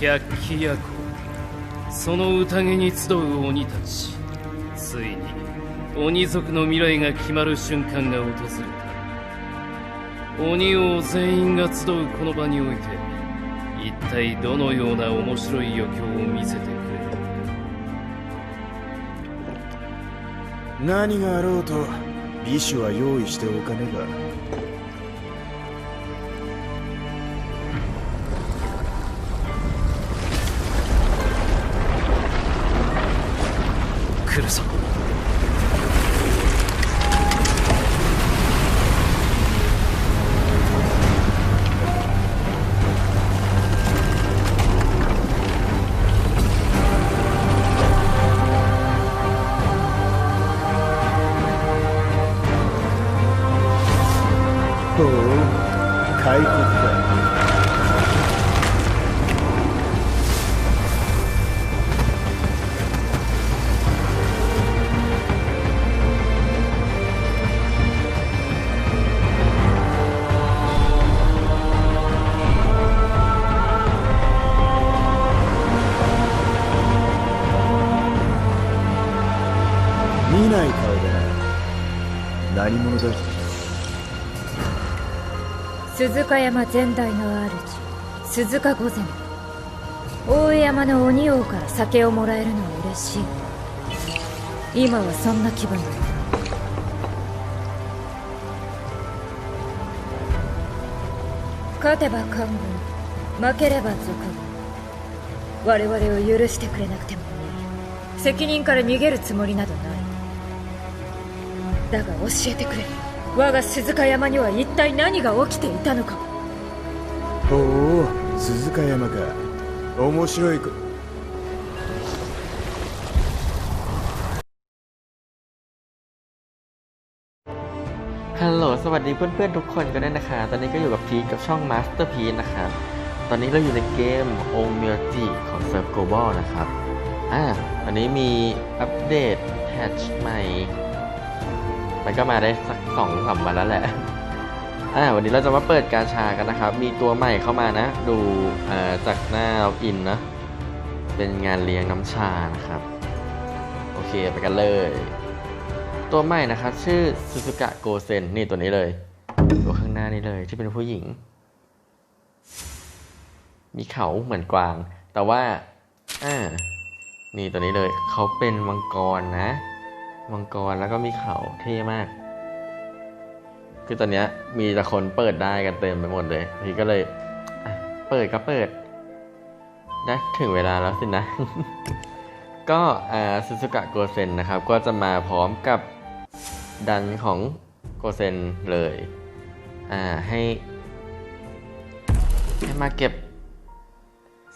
百鬼夜行その宴に集う鬼たちついに鬼族の未来が決まる瞬間が訪れた鬼王全員が集うこの場において一体どのような面白い余興を見せてくれる何があろうと美酒は用意しておかねば来るぞほう開国か鈴鹿山前代の主鈴鹿御前。大江山の鬼王から酒をもらえるのは嬉しい。今はそんな気分だ。勝てば官軍負ければ賊軍。我々を許してくれなくてもいい。責任から逃げるつもりなどない。だが教えてくれ。我が鈴鹿山には一体何が起きていたのかほう鈴鹿山か面白いこฮัลโหล สวัสดีเพื่อนๆ ทุกคนกันด้วยนะคะ ตอนนี้ก็อยู่กับพีคกับช่อง Master p e นะครับ ตอนนี้เราอยู่ในเกม o m i o j i ของ s e r v Global นะครับ อ่าวันนี้มีอัปเดตแพทชใหม่ มันก็มาได้สักสองสามวันแล้วแหละอ่าวันนี้เราจะมาเปิดกาชากันนะครับ มีตัวใหม่เข้ามานะ ดูอ่าจากหน้าล็อกอินนะ เป็นงานเลี้ยงน้ำชานะครับ โอเคไปกันเลย ตัวใหม่นะครับ ชื่อซูซูกะโกเซนนี่ตัวนี้เลย ตัวข้างหน้านี้เลยที่เป็นผู้หญิง มีเขาเหมือนกวาง แต่ว่าอ่านี่ตัวนี้เลย เขาเป็นมังกรนะ มังกรแล้วก็มีเขาเท่มาก คือตอนเนี้ยมีแต่คนเปิดได้กันเต็มไปหมดเลยพี่ก็เลยเปิดก็เปิดได้ถึงเวลาแล้วสินะ ก็อ่าซูซูกะโกเซนนะครับ ก็จะมาพร้อมกับดันของโกเซนเลย อ่าให้ให้มาเก็บ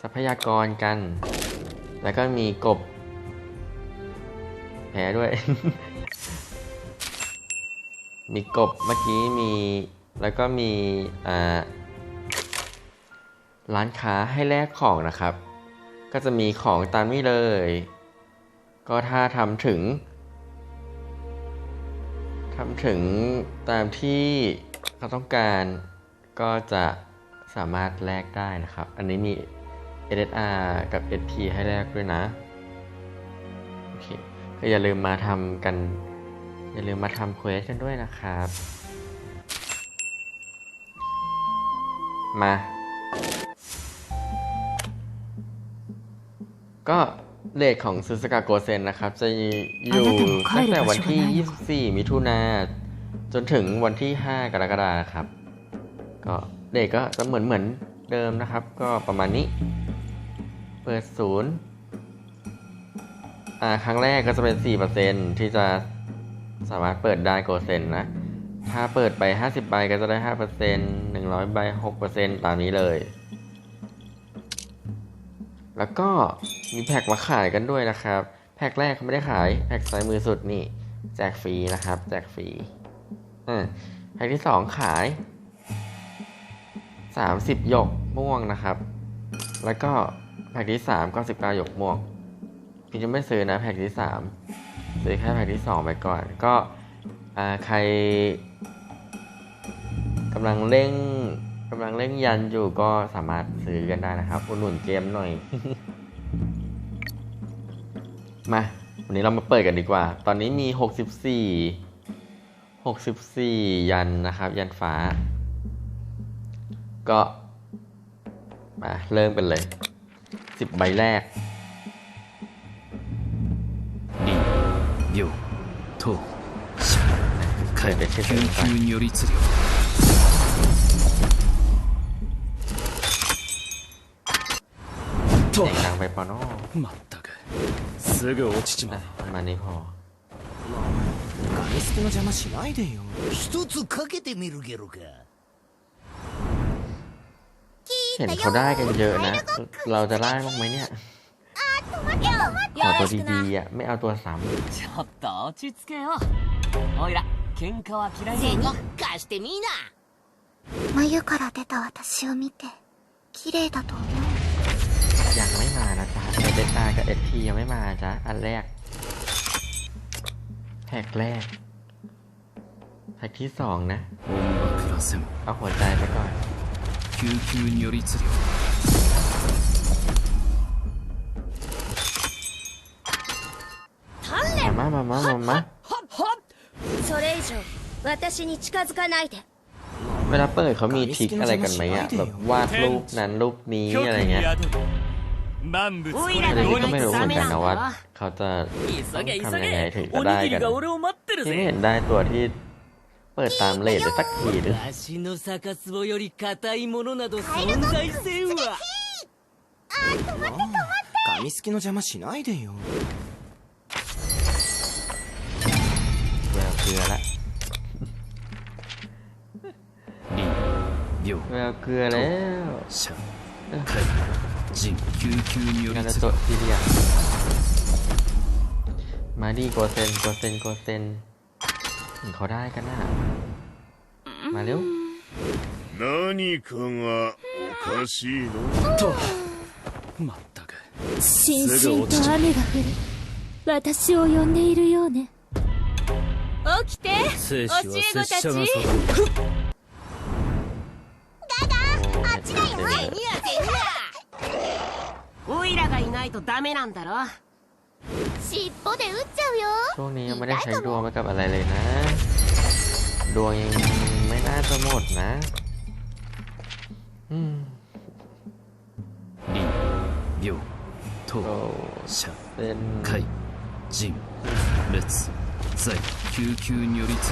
ทรัพยากรกัน แล้วก็มีกบ แพ้ด้วย มีกบเมื่อกี้มีแล้วก็มีอ่าร้านค้าให้แลกของนะครับ ก็จะมีของตามนี้เลย ก็ถ้าทำถึงทำถึงตามที่เขาต้องการก็จะสามารถแลกได้นะครับ อันนี้มี SSR กับ SP ให้แลกด้วยนะ โอเค ก็อย่าลืมมาทำกัน อย่าลืมมาทำเควสกันด้วยนะครับ มา ก็เลทของซูสกาโกเซนนะครับ จะอยู่ตั้งแต่วันที่ 24 มิถุนาจนถึงวันที่ 5 กรกฎาคมครับ ก็เลทก็จะเหมือนเหมือนเดิมนะครับ ก็ประมาณนี้ เปิดศูนย์ อ่าครั้งแรกก็จะเป็น 4%ที่จะสามารถเปิดได้โกเซนนะ ถ้าเปิดไป 50 ใบก็จะได้ 5% 100 ใบ 6%ตามนี้เลย แล้วก็มีแพ็กมาขายกันด้วยนะครับ แพ็กแรกเขาไม่ได้ขาย แพ็กซ้ายมือสุดนี่ แจกฟรีนะครับ แจกฟรีอ่าแพ็กที่สองขาย 30 หยกม่วงนะครับ แล้วก็แพ็กที่3ก็19หยกม่วง พี่จะไม่ซื้อนะแพ็กที่3ซื้อแค่แพ็กที่2ไปก่อน ก็ใครกำลังเร่งกำลังเล่นยันอยู่ก็สามารถซื้อกันได้นะครับอุดหนุนเกมหน่อย มาวันนี้เรามาเปิดกันดีกว่า ตอนนี้มี 64 64 ยันนะครับ ยันฟ้า ก็มาเริ่มกันเลย 10 ใบแรก 病闘者 เคยไปเช็ค 救 กันก่อน 急如律令と เสียงดังไปปอนอ まったくすぐ落ちちま นะ う ประมาณนี้พอ ガミスケの邪魔しないでよ一つかけてみるゲロか เห็นเขาได้กันเยอะนะ เราจะได้บ้างไหมเนี่ย ขอตัวดีๆอ่ะ ไม่เอาตัวซ้ ちょっと落ち着けよおいら喧嘩は嫌いなん銭だ貸してみーな眉から出た私を見て綺麗だと思うำยังไม่มานะจ๊ะเอเดอากับเอทียังไม่มาจ๊ะ อันแรก แพ็กแรก แพ็กที่สองนะ 本場クラセン เอาหัวใจไปก่อน 救急如律令 มามามามามา それ以上私に近づかないで เวลาเปิดเขามีทริคอะไรกันไหมอ่ะ แบบวาดรูปนั้นรูปนี้อะไรเงี้ย 万物おいら อัน が นี้ い ก็ な ไม่ い รู้ と เหมื ダ อน メ กัน なん นะ だ ว่า ろ เขาจะ 急げ ทำ 急 ยังไง げ ถึง お จะได้ にぎ กั り น が俺を待ってる ยังไม่ ぜ เห็นได้ตัวที่เปิดตามเลทเลยสักทีนึง わしの逆壺より硬いものなど存在せんわガミスケの邪魔しないでよ เกลือละ 臨病 แววเกลือแล้ว 者海人救急如律 งานจะ 令 โตะทีเดียวมาดีโกเซนโกเซนโกเซนเห็นเขาได้กันนะมาเร็ว 何かがおかしいのとまったくしんすぐ落ちちゃう雨が降る私を呼んでいるようね 起きて生死は拙者が教え子たち定めるあっちだよおいらがいないとダメなんだろ尻尾で打っちゃうよ ช่วงนี้ยังไม่ได้ใช้ดวงไปกับอะไรเลยนะ ดวงยังไม่น่าจะหมดนะ อืม 臨病闘 โอ้ 者 เป็น 海人列 在救急によりつ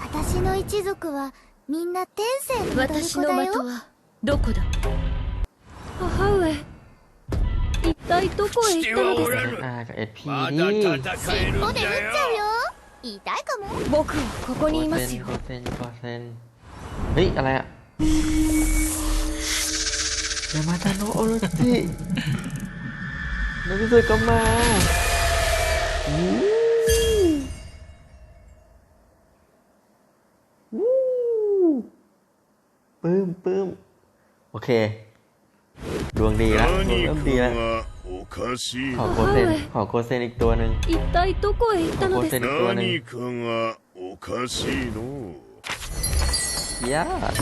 私の一族はみんな天性の私の的はどこだ？母上一体どこへ行ったのですか？まだ戦えるんだよ尻尾で撃っちゃうよ。痛いかも。僕はここにいますよ。はいあらや。 ย อะไรอะยามาตาโนะโอโรจิในที่สุดก็มาวู้วู้ปึ้มปึ้มโอเค ดวงดีแล้วดวง 何 เริ่ม か ดีแล้ว がおかしい ขอ の โกเซน ขอโกเซนอีกตัวหนึ่ง 一体どこへ行ったのですかここで何かがおかしいの ยอด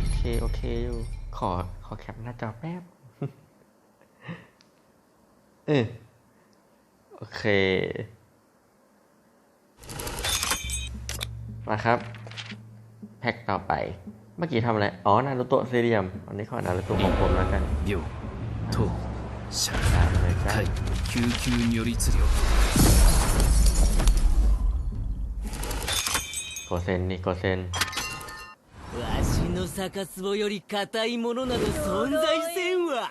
โอเค โอเคอยู่ ขอ ขอแคปหน้าจอแป๊บ เออโอเค มาครับ แพ็คต่อไป เมื่อกี้ทำอะไร อ๋อ นารุโตะซีเรียม อันนี้ขอนารุโตะของผมแล้วกัน 病闘者 ตามเลยจ้ะ 海救急如律令 โกเซนนี่โกเซน わしの 逆壺より硬いものなど存在せんわ。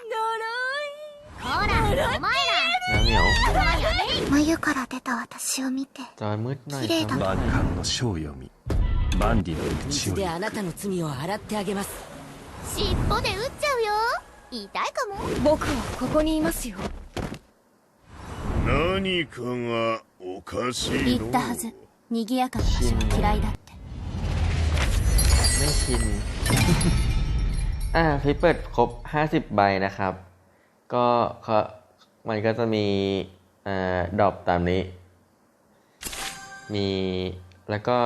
ほらお前ら。何眉から出た私を見て綺麗だと万感の章読みバンの口をであなたの罪を洗ってあげます。尻尾で撃っちゃうよ。痛いかも。僕はここにいますよ。何かがおかしい言ったはず。賑やかな場所は嫌いだって。 อ่าฟิปเปิดครบ 50 ใบนะครับ ก็เขามันก็จะมีอ่าดรอปตามนี้ มีแล้วก็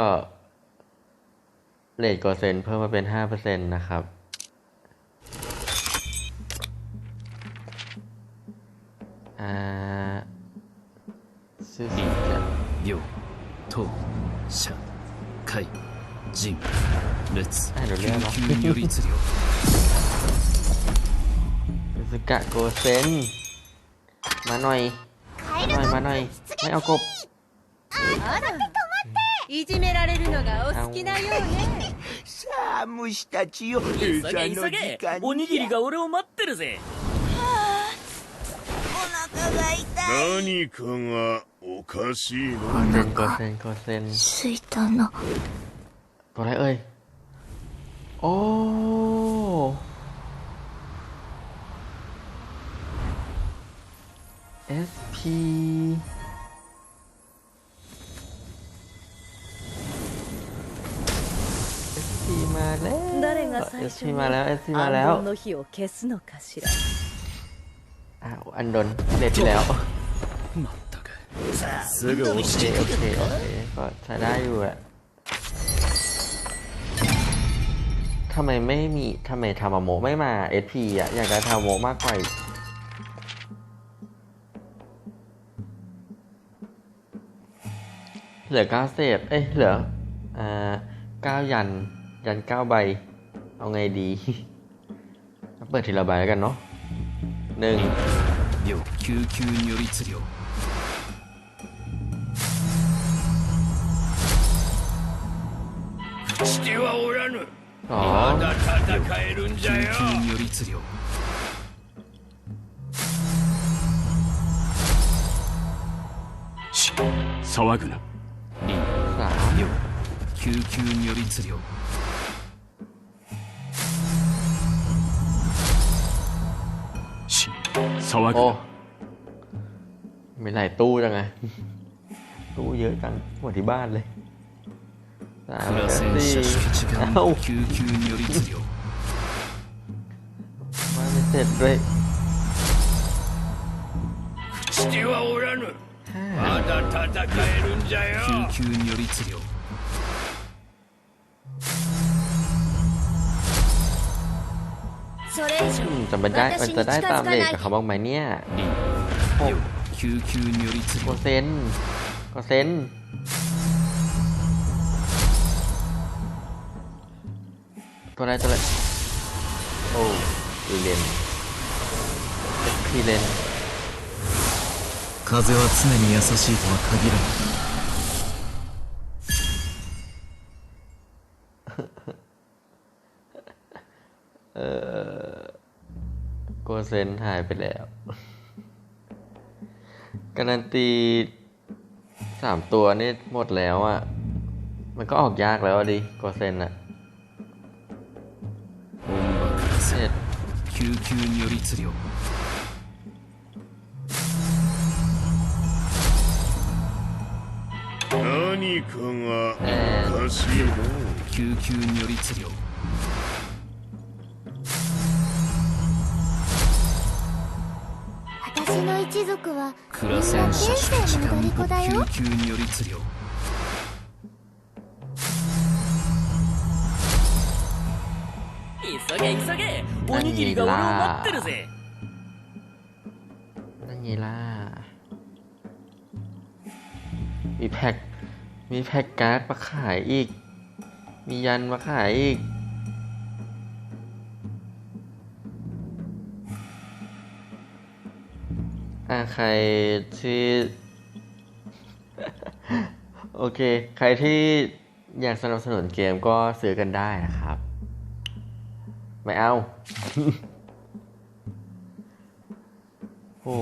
เลทกอเซนเพิ่มมาเป็นห้าเปอร์เซ็นต์นะครับ อ่าชื่อสีจะ 秒東社海人 列あのねあの救急如律令 สกะโกเซน มาหน่อย มาหน่อย มาหน่อย ไม่เอากบ いじめられるのがお好きなようねさあ虫たちよ急げ急げおにぎりが俺を待ってるぜ何かがおかしいの เซนโกเซนโกเซน すいたの ตัวอะ โอ้เอสพีมาแล้วเอสพีมาแล้วเอสพีมาแล้วอ้าวอันดนเด็ดที่แล้วโอเคโอเคโอเคก็ใช้ได้อยู่อะ ทำไมไม่มีทำไมทามาโมไม่มา SP อะอยากได้ทาโมมากกว่าอีกเหลือเก้าเศษเอ้ยเหลืออ่าเก้ายัน ยันเก้าใบ เอาไงดี เปิดทีละใบแล้วกันเนาะหนึ่ง らぬ สอง だ戦えるんじゃよ救急如律令し騒ぐな สาม 秒救急如律令し騒ぐ โอ้ な มีหลายตู้จังไง ตู้เยอะจังหมดที่บ้านเลย สาม クラ กับ セン สี่ 射式時 เอ้า 間救急如律令 มาไม่เสร็จด้วย してはおらぬまだ戦えるんじゃよ救急如律令それ以 อื 上 มจะไม่ได้มัน 私に จะได้ 近づ ตาม か เลข ない กับเขาบ้างไหมเนี่ย 秒救急如律 โก 令 เซนโกเซน ตัวอะไรตัวอะไรโอ้ดีเลนพีเลน 風は常に優しいとは限らない เออโกเซนหายไปแล้ว การันตีสามตัวนี่หมดแล้วอะ่ะ มันก็ออกยากแล้วอะดิโกเซนอะ่ะ により釣りを。何かがおかしい、え、救急により釣りを私の一族はみんな天性の踊り子だよ。救急により釣りを。急げ急げおにぎりが俺を待ってるぜ นั่นไงล่ะ มีแพ็ค มีแพ็คการ์ดมาขายอีก มียันมาขายอีก อ่าใครที่ โอเค ใครที่อยากสนับสนุนเกมก็ซื้อกันได้นะครับ ไม่เอา โอ้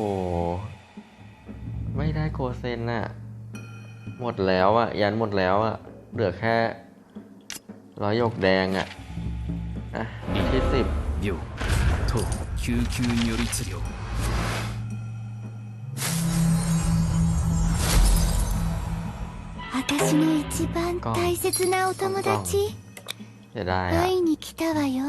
ไม่ได้โกเซนอะหมดแล้วอะยันหมดแล้วอะเหลือแค่ร้อยหยกแดงอะอ่ะที่สิบ 秒と救急如律令私の一番大切なお友達 จะได้อะ 会いに来たわよ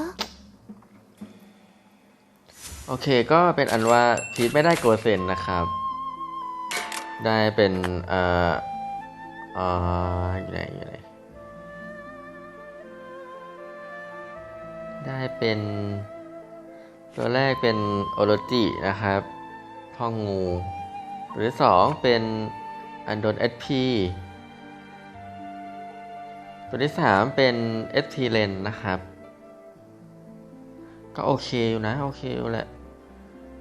โอเคก็เป็นอันว่าพีทไม่ได้โกเซนนะครับ ได้เป็นเอ่ออ่าอยู่ไหนอยู่ไหนได้เป็น ตัวแรกเป็นโอโรจินะครับพ่องงูตัวที่สองเป็นอันโดนเอพีตัวที่สามเป็นเอสทีเลนนะครับ ก็โอเคอยู่นะ โอเคอยู่แหละ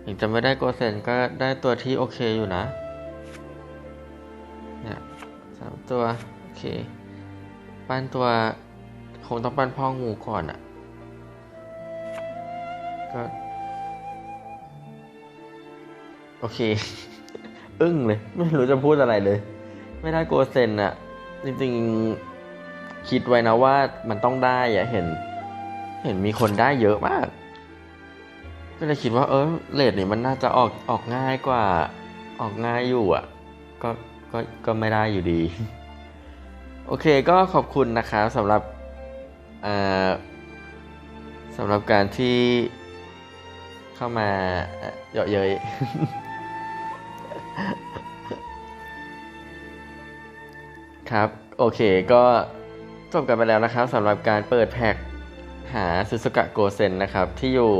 ถึงจะไม่ได้โกเซนก็ได้ตัวที่โอเคอยู่นะ เนี่ยสามตัว โอเค ปั้นตัว คงต้องปั้นพ่องูก่อนอะ่ะ ก็ โอเค อึ้งเลย ไม่รู้จะพูดอะไรเลย ไม่ได้โกเซนอะจริงๆ คิดไว้นะว่ามันต้องได้อะเห็น เห็นมีคนได้เยอะมาก ก็เลยคิดว่าเออเลทนี่มันน่าจะออกออกง่ายกว่าออกง่ายอยู่อะ ก็ก็ก็ไม่ได้อยู่ดี โอเคก็ขอบคุณนะครับสำหรับอ่าสำหรับการที่เข้ามาเอ่อะเย้ยครับ โอเคก็จบกันไปแล้วนะครับสำหรับการเปิดแพ็กหาซูซูกะโกเซนนะครับ ที่อยู่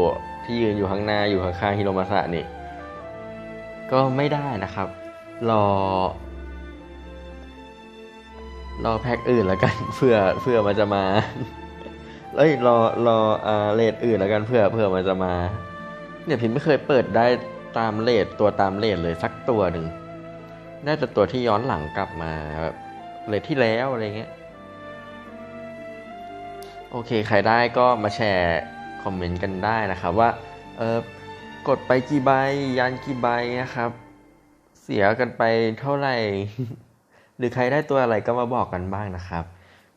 ที่ยืนอยู่ข้างหน้าอยู่ข้างๆฮิโรมาสะนี่ ก็ไม่ได้นะครับ รอ รอแพ็กอื่นแล้วกันเพื่อเพื่อมันจะมาเอ้ยรอรออ่าเลทอื่นแล้วกันเพื่อเพื่อมันจะมา เนี่ยพิมไม่เคยเปิดได้ตามเลทตัวตามเลทเลยสักตัวหนึ่งได้แต่ตัวที่ย้อนหลังกลับมาแบบเลทที่แล้วอะไรเงี้ยโอเค ใครได้ก็มาแชร์ คอมเมนต์กันได้นะครับว่าเออกดไปกี่ใบยันกี่ใบนะครับ เสียกันไปเท่าไหร่ หรือใครได้ตัวอะไรก็มาบอกกันบ้างนะครับ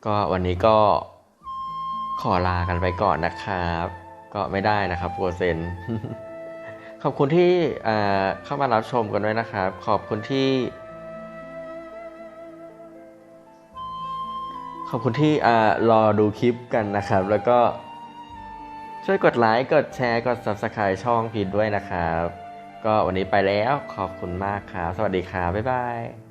ก็วันนี้ก็ขอลากันไปก่อนนะครับ ก็ไม่ได้นะครับโปรเซนขอบคุณที่เข้ามารับชมกันด้วยนะครับ ขอบคุณที่ ขอบคุณที่อรอดูคลิปกันนะครับ แล้วก็ ช่วยกดไลค์ กดแชร์ กด Subscribe ช่องพีดด้วยนะครับ ก็วันนี้ไปแล้วขอบคุณมากครับ สวัสดีครับ บ๊ายบาย